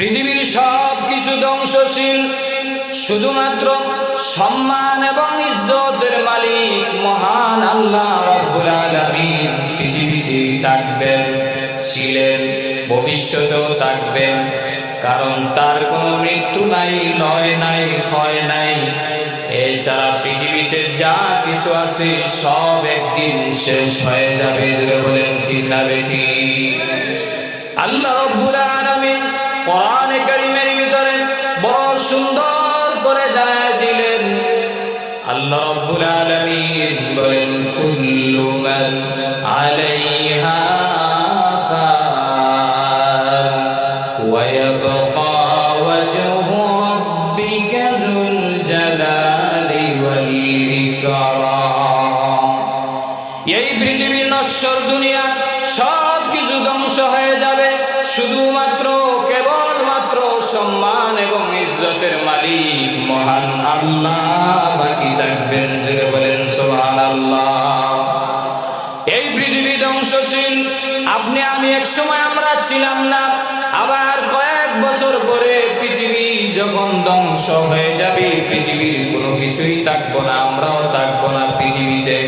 পৃথিবীর সব কিছু ধ্বংসশীল, শুধুমাত্র সম্মান এবং ইজ্জতের মালিক মহান আল্লাহ রব্বুল আলামিন পৃথিবীতে থাকবেন, ছিলেন, ভবিষ্যতেও থাকবেন, কারণ তার কোনো মৃত্যু নাই, লয় নাই, ক্ষয় নাই। এছাড়া পৃথিবীতে যা কিছু আছে সব একদিন শেষ হয়ে যাবে বলেন, ঠিক না বেঠি আল্লাহ রব্বুল সুন্দর করে জানায় দিলেন। আল্লাহ রব্বুল বলেন আলাইহা সময় আমরা ছিলাম না। আবার কয়েক বছর পরে পৃথিবী যখন ধ্বংস হয়ে যাবে, পৃথিবীর কোনো কিছুই থাকব না, আমরাও থাকব না পৃথিবীতে।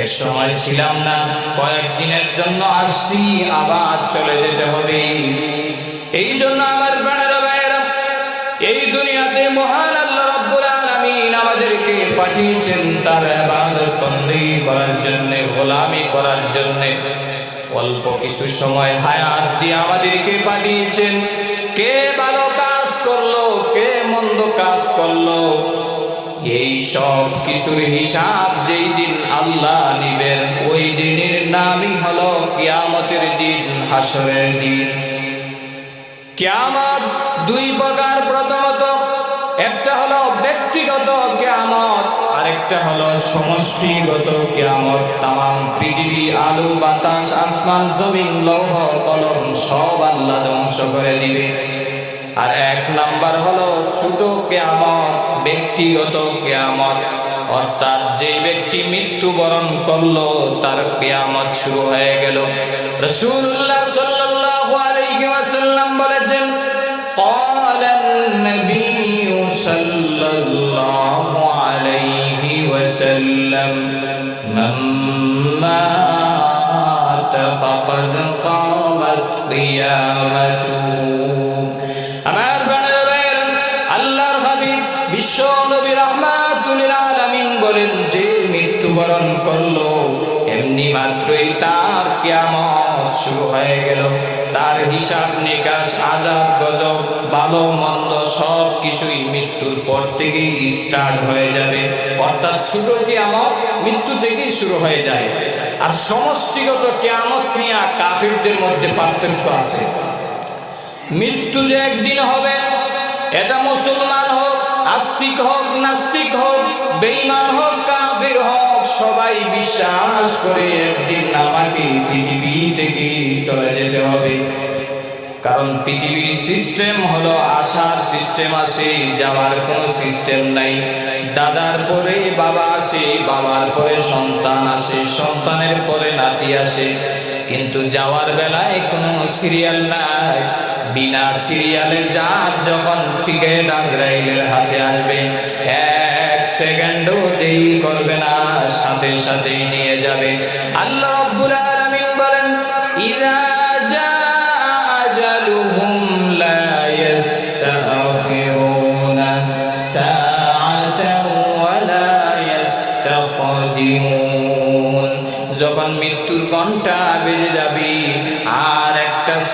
এক সময় ছিলাম না কয়েকদিনের জন্য আসছি, আবার চলে যেতে হবে। এই জন্য আমার প্রাণের ভাইয়েরা, এই দুনিয়াতে মহান আল্লাহ রব্বুল আলামিন আমাদেরকে পাঠিয়েছেন তার আবাদত বন্দী করার জন্য, গোলামি করার জন্য। অল্প কিছু সময় হায়াত দিয়ে আমাদেরকে পাঠিয়েছেন। কে ভালো কাজ করল, কে মন্দ কাজ করল, এই সব কিছুর হিসাব যেই দিন আল্লাহ নিবেন, ওই দিনের নামই হলো কিয়ামতের দিন, হাসরের দিন। কিয়ামত দুই প্রকার, প্রথমত একটা ব্যক্তিগত কিয়ামত আরেকটা হলো সমষ্টিগত কিয়ামত তাম পৃথিবী আলু বাতাস আসমান জমিন লৌহ কলম সব আল্লাহ ধ্বংস করে দিবে আর এক নাম্বার হলো ছোট কেয়ামত ব্যক্তিগত কেয়ামত অর্থাৎ যে ব্যক্তি মৃত্যুবরণ করলো তার কেয়ামত শুরু হয়ে গেল রসুল্লাহ সাল্লাল্লাহু আলাইহি ওয়াসাল্লাম বলেছেন قال النبي صلى الله عليه وسلم من مات فقد قامت قيامته আমার বানার ভাইয়েরা, আল্লাহর হাবিব বিশ্ব নবী রহমাতুল আলামিন বলেন যে মৃত্যুবরণ করলো এমনি মাত্রই তার কিয়ামত শুরু হয়ে গেল তার হিসাব নিকাশ আজাব গজব ভালো মন্দ সব কিছুই মৃত্যুর পর থেকেই স্টার্ট হয়ে যাবে। অর্থাৎ ছোট কিয়ামত মৃত্যু থেকেই শুরু হয়ে যায়। আর সমষ্টিগত কিয়ামত নিয়ে কাফিরদের মধ্যে পার্থক্য আছে। মৃত্যু যে একদিন হবে, এটা মুসলমান হোক, আস্তিক হোক, নাস্তিক হোক, বেঈমান হোক, কাফির হোক, সবাই বিশ্বাস করে একদিন আমাকে পৃথিবী থেকে চলে যেতে হবে। কারণ পৃথিবীর সিস্টেম হলো আসার সিস্টেম আছে, যাওয়ার কোনো সিস্টেম নাই। দাদার পরে বাবা আসে, বাবার পরে সন্তান আসে, সন্তানের পরে নাতি আসে। কিন্তু যাওয়ার বেলায় কোনো সিরিয়াল নাই। বিনা সিরিয়ালে যার যখন টিকিট আজরাইলের হাতে আসবে, এক সেকেন্ডও দেরি করবে না, সাথে সাথেই নিয়ে যাবে। আল্লাহ রাব্বুল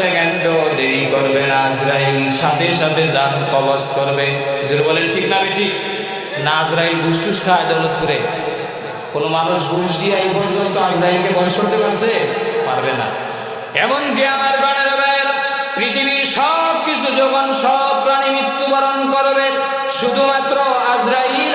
একটা সেকেন্ডও দেরি করবে না, আজরাইল সাথে সাথে যান করবে। বলেন, ঠিক না ঠিক না, আজরাইল খায় দৌলতপুরে। কোন মানুষ ঘুষ দিয়ে এই পর্যন্ত আজরাইলকে বয়স করতে পারছে? পারবে না। আমার পৃথিবীর সব কিছু যখন সব প্রাণী মৃত্যুবরণ করবে। শুধুমাত্র আজরাইল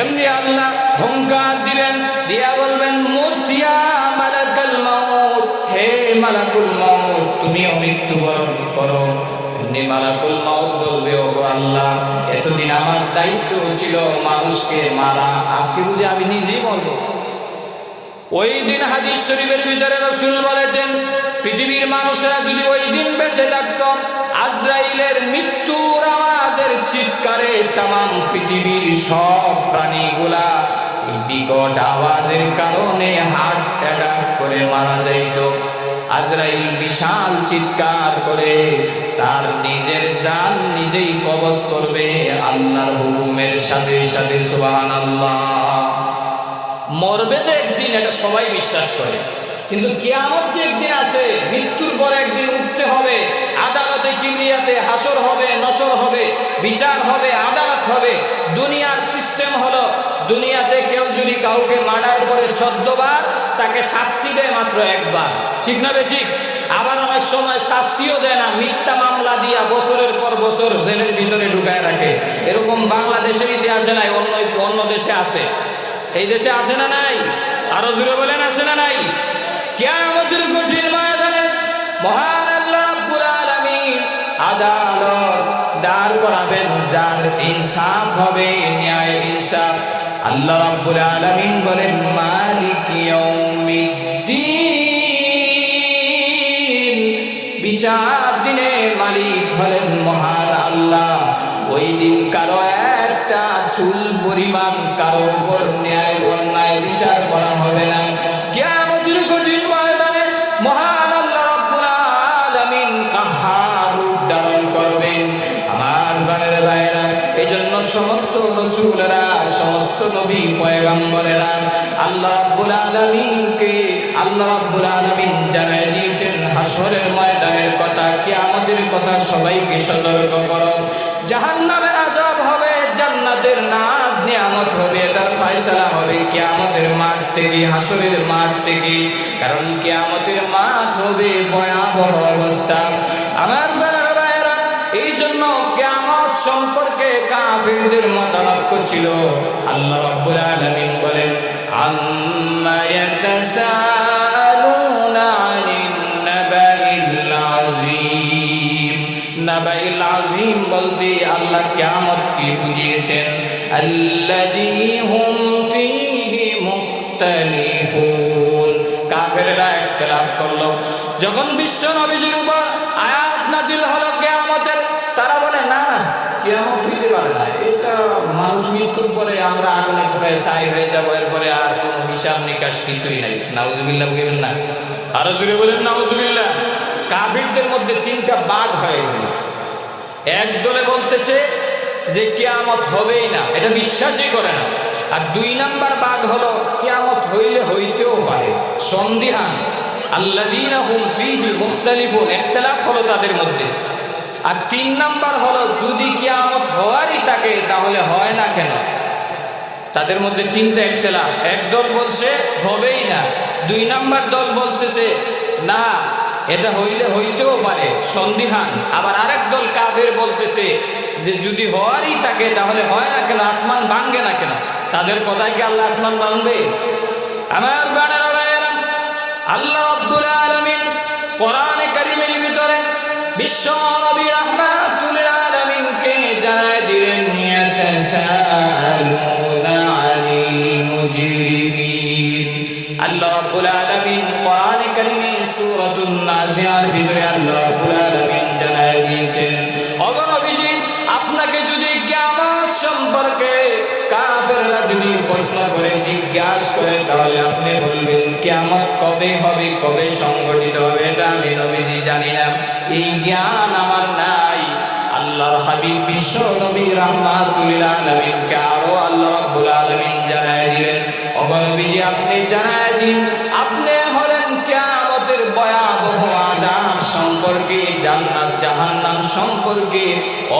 এমনি আল্লাহ হুঙ্কার দিলেন, দিয়া বলবেন, মুতিয়া হে মালাকুল তুমিও মৃত্যুবরণ করো। এমনি আল্লাহ, এতদিন আমার দায়িত্ব ছিল মানুষকে মারা আমি ওই দিন ভিতরে বলেছেন, পৃথিবীর মানুষেরা যদি ওই দিন বেঁচে থাকত আজরাইলের মৃত্যুর আওয়াজের চিৎকারে তাম পৃথিবীর সব প্রাণীগুলা বিকট আওয়াজের কারণে হার্ট অ্যাটাক করে মারা যাইত। আজরাইল বিশাল চিৎকার করে তার নিজের জান নিজেই কবজ করবে আল্লাহর হুকুমের সাথে সাথে, সুবহানাল্লাহ। মরবে যে একদিন, এটা সবাই বিশ্বাস করে। কিন্তু কিয়ামত যে একদিন আছে, মৃত্যুর পর একদিন উঠতে হবে। কিমরিয়াতে হাসর হবে, নসর হবে, বিচার হবে, আদালত হবে। দুনিয়ার সিস্টেম হলো, দুনিয়াতে কেউ যদি কাউকে মার্ডার করে চোদ্দবার, তাকে শাস্তি দেয় মাত্র একবার। ঠিক না ঠিক? আবার অনেক সময় শাস্তিও দেয় না, মিথ্যা মামলা দিয়া বছরের পর বছর জেলের ভিতরে ঢুকায় রাখে। এরকম বাংলাদেশের ইতিহাসে নাই, অন্য অন্য দেশে আছে। এই দেশে আছে না নাই? আরও জুড়ে বলেন, আছে না নাই? ময়দানে মহান আদালত দাঁড় করাবেন, যার ইনসাফ হবে, ন্যায় ইনসাফ। আল্লাহ রাব্বুল আলামিন বলেন, মালিক ইয়াউমিদ্দিন। বিচার দিনে মালিক হলেন মহান আল্লাহ। ওই দিন কারও একটা চুল পরিমাণ কারও উপর সমস্ত রসুলেরা, সমস্ত নবী পয়গম্বরেরা আল্লাহ রাব্বুল আলামিনকে, আল্লাহ রাব্বুল আলামিন জানাই দিয়েছেন হাসরের ময়দানের কথা, কিয়ামতের কথা সবাইকে সতর্ক করো। জাহান্নামের আযাব হবে, জান্নাতের নাজ নিয়ামত হবে এটার ফয়সালা হবে কিয়ামতের মাঠ থেকে হাসরের মাঠ থেকে। কারণ কিয়ামতের মাঠ হবে ভয়াবহ অবস্থা। আমার কিয়ামত সম্পর্কে কাফিরদের মতানক্য ছিল। আল্লাহ রাব্বুল আলামিন বলেন, আম্মা ইয়াতাসালুনা আনিন নাবাইল আযীম। নাবাইল আযীম বলতে আল্লাহ কিয়ামত কি বুঝিয়েছেন, আল্লাযী হুম ফীহি মুখতালিফুন। কাফেররা ইখতিলাফ করল। যখন বিশ্ব নবীজির মানুষ মৃত্যুর পরে আমরা আগুনে পরে ছাই হয়ে যাব, এরপরে আর কোনো হিসাব নিকাশ কিছুই নাই। নাউজুবিল্লাহ বলবেন না। আরও জুড়ে বলেন, নাউজুবিল্লাহ। কাফিরদের মধ্যে তিনটা বাঘ হয়ে। এক দলে বলতেছে যে কিয়ামত হবেই না, এটা বিশ্বাসই করে না। আর দুই নাম্বার বাঘ হলো, কিয়ামত হইলে হইতেও পারে। সন্দিহান। ফীহি মুখতালিফুন। ইখতিলাফ হলো তাদের মধ্যে। আর তিন নাম্বার হলো, যদি কিয়ামত হওয়ারই থাকে, তাহলে হয় না কেন? তাদের মধ্যে তিনটা ইখতিলাফ। এক দল বলছে, হবেই না। দুই নাম্বার দল বলছে যে, না, এটা হইলে, হইতেও পারে, সন্দিহান। আবার আরেক দল কাবের বলতেছে যে, যদি হওয়ারই থাকে, তাহলে হয় না কেন? আসমান ভাঙ্গে না কেন? তাদের কথায় কি আল্লাহ আসমান ভাঙবে? আমার আল্লাহ আব্দুল আলমিন কোরআনে ভিতরে বিশ্ব নবী রাহমাতুল আলামিনকে জানায় দিলেন ইয়াতাসালুনা আনিল মুজরিমিন। আল্লাহ রাব্বুল আলামিন কোরআনে কারিমে সূরাতুন নাজিয়ার ভিতরে আল্লাহ প্রশ্ন করে জিজ্ঞাসা করে তাহলে আপনি বলবেন কেমন কবে হবে? কবে সংগঠিত হবে? এটা আমি নবীজি জানি না। এই জ্ঞান আমার নাই। আল্লাহর হাবিব বিশ্ব নবী রহমাতুল্লাহ আলামিনকে আরও আল্লাহ রাব্বুল আলামিন জানায় দিলেন। ওগো আপনি জানায় দিন। সম্পর্কে, জান্নাত জাহান্নাম সম্পর্কে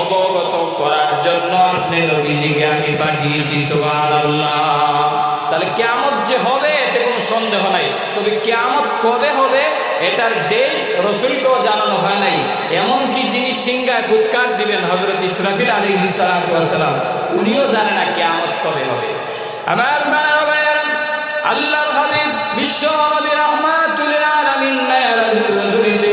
অবগত করার জন্য আপনি নবীজিকে আমি পাঠিয়েছি, সুবহানাল্লাহ। তাহলে কিয়ামত যে হবে, এতে কোনো সন্দেহ নাই। তবে কিয়ামত কবে হবে, এটার ডেট রসুলকেও জানানো হয় নাই। এমন কি যিনি সিংহায় ফুৎকার দিবেন হজরত ইসরাফিল আলী সালাম, উনিও জানে না কেয়ামত কবে হবে। আমার হাবিব, বিশ্ব রহমাতুল আলামিন রজনীতে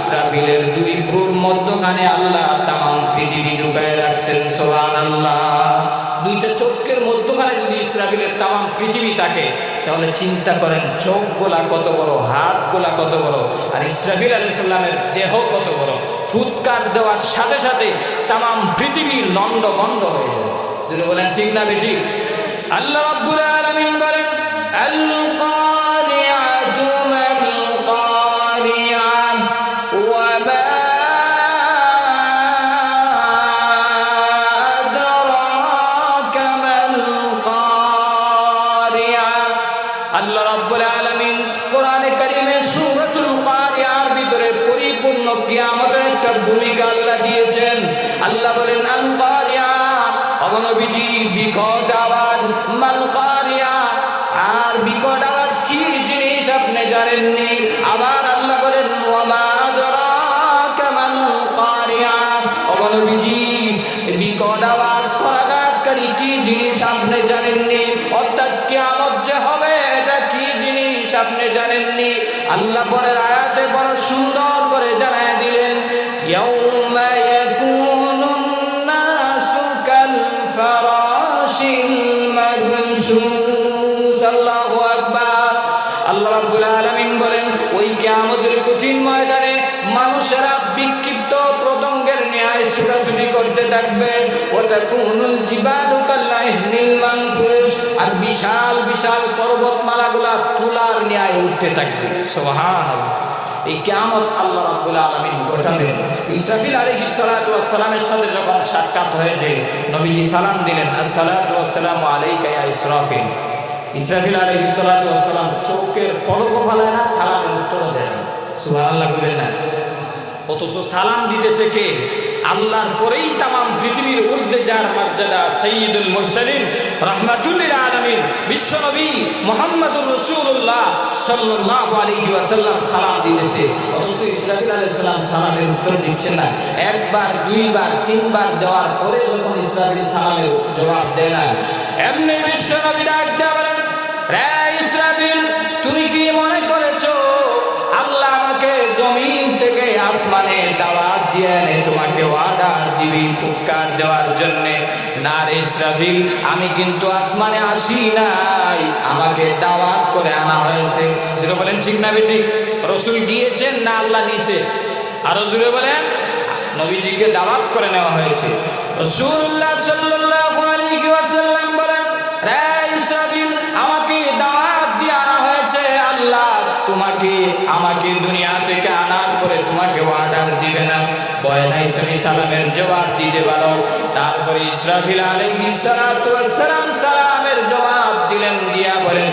ইসরাফিলের দুই ব্রুর মধ্যখানে আল্লাহ তামাম পৃথিবী ঢুকায় রাখছেন সোহান আল্লাহ দুইটা চোখের মধ্যখানে যদি ইসরাফিলের তামাম পৃথিবী থাকে, তাহলে চিন্তা করেন চোখ গোলা কত বড় হাত গোলা কত বড়, আর ইসরাফিল আলী সাল্লামের দেহ কত বড়। ফুৎকার দেওয়ার সাথে সাথে তামাম পৃথিবী লন্ড বন্ড হয়ে যাবে। বলেন, ঠিক না বেঠিক? আল্লাহ কিয়ামতের একটা ভূমিকা আল্লাহ দিয়েছেন। আল্লাহ বলেন, আল বিকট আওয়াজ। মাল কারিয়া আর বিকট আওয়াজ কি জিনিস আপনি জানেননি? আবার আল্লাহ বলেন কারিয়া বিকট আওয়াজ কি জিনিস জানেননি? হবে, এটা কি জিনিস আপনি জানেননি? আল্লাহ পরের আয়াতে বড় সুন্দর আল্লাহু আকবার মানুষেরা বিক্ষিপ্ত প্রতঙ্গের ন্যায় ছুটাছুটি করতে থাকবে। ওটা কুনুল জিবালু কাল্লাহিনিল মানফুস। আর বিশাল বিশাল পর্বতমালাগুলা তুলার ন্যায় উঠতে থাকবে। সুবহানাল্লাহ। এই কেমন আল্লাহ রাব্বুল আলামিন ঘটাবেন। ইসরাফিল আলাইহিস সালাতু ওয়াস সালামের সাথে যখন সাক্ষাৎ হয়েছে, নবীজি সালাম দিলেন, আসসালাতু ওয়াস সালামু আলাইকা ইসরাফিল। ইসরাফিল আলাইহিস সালাতু সালাম চোখের পলক ফালায় না, সালামের উত্তর দেন। সুবহানাল্লাহ বলেন না। অথচ সালাম দিতেছে কে? আল্লাহর পরেই তামাম পৃথিবীর ঊর্ধ্বে যার মর্যাদা সঈদুল মুরসালিন, রহমাতুল্লিল আলমিন, বিশ্বনবী মোহাম্মদুর রসুল্লাহ সাল্লাল্লাহু আলাইহি ওয়াসাল্লাম সালাম দিতেছে। অথচ ইসরাফিল আলাইহিস সালাম সালামের উত্তর দিচ্ছে না। একবার, দুইবার, তিনবার দেওয়ার পরে যখন ইসরাফিল সালামের জবাব দেয় না, এমনি বিশ্বনবী ডাক দেয়া আসমানে দাওয়াত দিয়ে তোমাকে অর্ডার দিবি ফুৎকার দেওয়ার জন্য। না রে আমি কিন্তু আসমানে আসি নাই। আমাকে দাওয়াত করে আনা হয়েছে। সেটা বলেন, ঠিক না বেটি? রসুল গিয়েছেন না আল্লাহ নিয়েছে? আরও জুড়ে বলেন। নবীজিকে দাওয়াত করে নেওয়া হয়েছে। রসুল্লাহ সাল্লাল্লাহু সালামের জবাব দিতে পারো। তারপরে ইসরাফিল সালাম সালামের জবাব দিলেন, দিয়া বলেন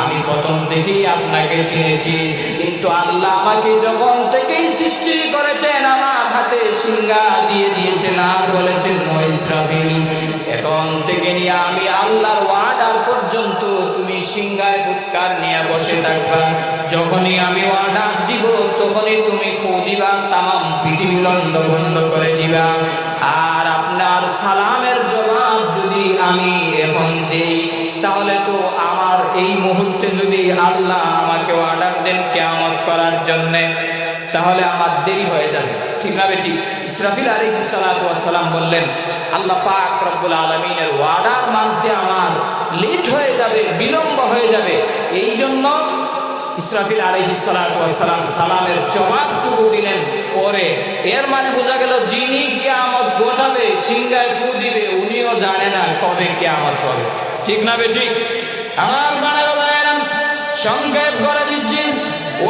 আমি প্রথম থেকেই আপনাকে চিনেছি কিন্তু আল্লাহ আমাকে যখন থেকেই সৃষ্টি করেছেন, আমার হাতে সিঙ্গা দিয়ে দিয়েছেন আর বলেছেন এখন থেকে নিয়ে আমি আল্লাহর বসে থাকবা। যখনই আমি অর্ডার দিব, তখনই তুমি ফু দিবা, তামাম পৃথিবী লন্ড বন্ধ করে দিবা। আর আপনার সালামের জবাব যদি আমি এখন দেই, তাহলে তো আমার এই মুহূর্তে যদি আল্লাহ আমাকে অর্ডার দেন কেয়ামত করার জন্যে, তাহলে আমার দেরি হয়ে যাবে। ঠিক না বেটি? ইসরাফিল আলী সালাম বললেন, আল্লাহ পাক রব্বুল আলমিনের ওয়ার্ডার মানতে আমার লেট হয়ে যাবে, বিলম্ব হয়ে যাবে। এই জন্য ইসরাফিল আলহি সালাম সালামের জবাবটুকু দিলেন। পরে এর মানে বোঝা গেল যিনি কেয়ামত ঘটাবে সিংহায় ফু দিবে, উনিও জানে না কবে কেয়ামত হবে। ঠিক না বে ঠিক আমার ভাইয়েরা, সংক্ষেপ করে দিচ্ছি।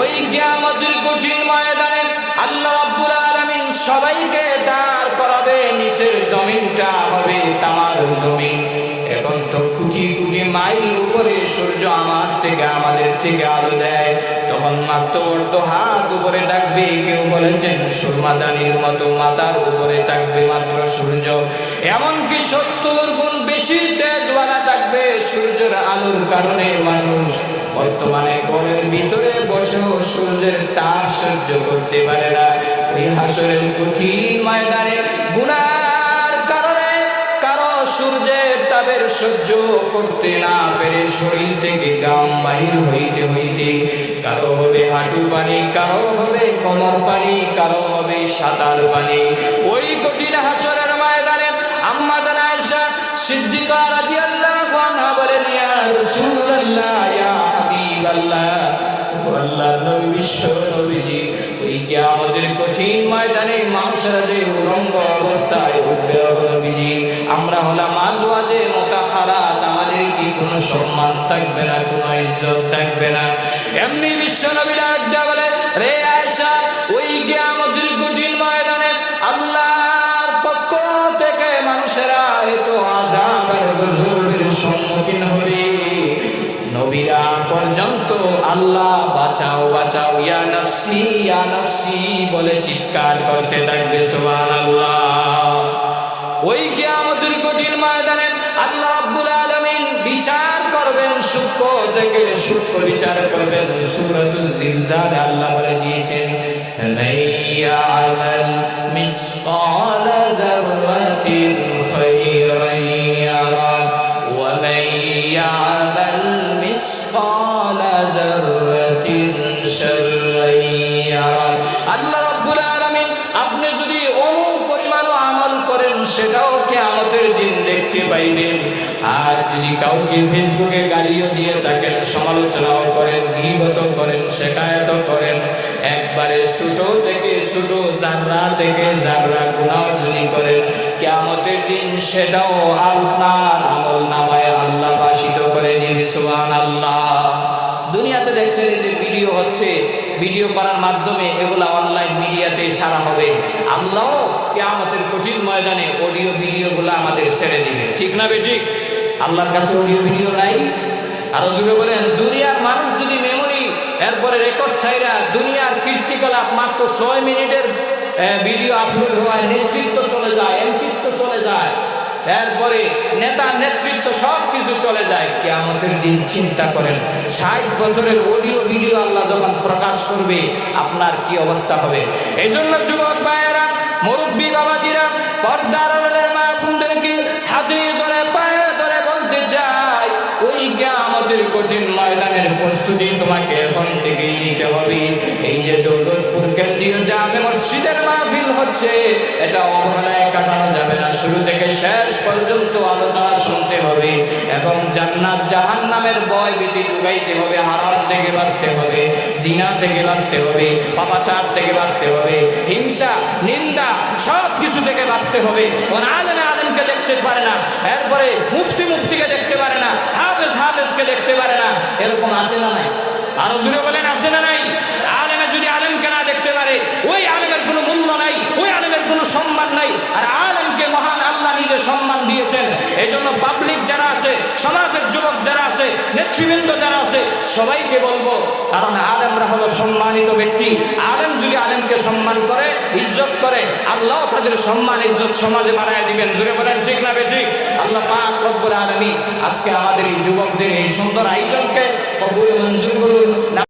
ওই কিয়ামতের কঠিন ময়দানে আল্লাহ আব্দুল আলামিন সবাইকে দাঁড় করাবে, নিচের জমিনটা হবে তামার জমিন। মাইল উপরে সূর্য আমার থেকে আমাদের থেকে আলো দেয়। তখন মাত্র হাত উপরে থাকবে, কেউ বলেছেন সুরমাদানির মতো মাথার উপরে থাকবে মাত্র সূর্য। এমনকি সত্তর গুণ বেশি তেজওয়ালা থাকবে সূর্যের আলোর কারণে মানুষ। বর্তমানে ঘরের ভিতরে বসেও সূর্যের তাপ সহ্য করতে পারে না। ওই হাসরের কঠিন ময়দানে গুনার কারণে কারও সূর্যের তাপের সহ্য করতে না পেরে শরীর থেকে গাম বাহির হইতে হইতে, কারও হবে হাঁটু পানি, কারও হবে কমর পানি, কারও হবে সাঁতার পানি। ওই কঠিন হাসরের ময়দানে আম্মা জানা সিদ্ধিকার রাদিয়াল্লাহু আনহা বলেন আল্লাহর নবী, বিশ্ব নবীজি, ওই আমাদের কঠিন ময়দানে মানুষেরা যে উলঙ্গ অবস্থায় উঠবে নবীজি, আমরা হলাম আজওয়াজে মোতাহারাত, আমাদের কি কোনো সম্মান থাকবে না, কোনো ইজ্জত থাকবে না। এমনি বিশ্ব নবীরা একটা বলে, রে নফসি ইয়া নফসি বলে চিৎকার করতে থাকবে সুবহানাল্লাহ। ওই কিয়ামতের কঠিন ময়দানে আল্লাহ রাব্বুল আলামিন বিচার করবেন, সূক্ষ্ম থেকে সূক্ষ্ম বিচার করবেন। সূরাতুল জিলজাল আল্লাহ বলে দিয়েছেন লাইয়ামাল মিসকাল যাররাতিন কাউকে ফেসবুকে গালিও দিয়ে থাকেন সমালোচনাও করেন, গিবত করেন শেখায়ত করেন। একবারে ছোট থেকে ছোট জাররা থেকে জাররা গুনাহ যদি করেন। কিয়ামতের দিন সেটাও আপনার আমল নামায় আল্লাহ বাসিত করে দিবে, সুবহানাল্লাহ। দুনিয়াতে দেখছেন যে ভিডিও হচ্ছে, ভিডিও করার মাধ্যমে এগুলা অনলাইন মিডিয়াতে সারা হবে। আল্লাহ কেয়ামতের কঠিন ময়দানে অডিও ভিডিওগুলো আমাদের ছেড়ে দিবে। ঠিক না বে ঠিক? আল্লাহর কাছে অডিও ভিডিও নাই। আরও জুড়ে বলেন, দুনিয়ার মানুষ যদি মেমোরি এরপরে রেকর্ড সাইরা দুনিয়ার কীর্তিকলাপ মাত্র ছয় মিনিটের ভিডিও আপলোড হওয়ায় নেতৃত্ব চলে যায়, এমপিত্ব চলে যায়। এরপরে নেতা নেতৃত্ব সব কিছু চলে যায়। কেয়ামতের দিন চিন্তা করেন, ষাট বছরের অডিও ভিডিও আল্লাহ যখন প্রকাশ করবে, আপনার কি অবস্থা হবে? এই জন্য যুবক ভাইয়েরা, মুরব্বী বাবাজিরা, পর্দার কেয়ামতের কঠিন ময়দানের প্রস্তুতি তোমাকে এখন থেকেই নিতে হবে। এই যে দৌলতপুর কেন্দ্রীয় জামে মসজিদের মাহফিল হচ্ছে, এটা অবহেলায় কাটানো যাবে না। শুরু থেকে শেষ পর্যন্ত আলোচনা শুনতে হবে এবং জান্নাত জাহান নামের বয় ভীতি ঢুকাইতে হবে, হারাম থেকে বাঁচতে হবে, জিনা থেকে বাঁচতে হবে, পাপাচার থেকে বাঁচতে হবে, হিংসা, নিন্দা সব কিছু থেকে বাঁচতে হবে। কোন আলেমে আলেমকে দেখতে পারে না। এরপরে মুফতি মুফতিকে দেখতে পারে না হাফেজ হাফেজকে দেখতে পারে না এরকম আছে না নাই? আরও জুড়ে বলেন, আছে না নাই? আলেমে যদি আলেমকে না দেখতে পারে, ওই আলেমের কোনো মূল্য নাই, ওই আলেমের কোনো সম্মান নাই, আর আলেমকে মহান আল্লাহ নিজে সম্মান দিয়েছেন। এই জন্য পাবলিক যারা আছে, সমাজের যুবক যারা আছে, নেতৃবৃন্দ যারা আছে, সবাইকে বলব, কারণ আলেমরা হলো সম্মানিত ব্যক্তি। আলেম যদি আলেমকে সম্মান করে, ইজ্জত করে, আল্লাহ তাদের সম্মান, ইজ্জত সমাজে বাড়ায় দিবেন। জুড়ে বলেন, ঠিক না ঠিক? আল্লাহ পাক রব্বুল আলামিন আজকে আমাদের এই যুবকদের এই সুন্দর আয়োজনকে কবুল মঞ্জুর করুন।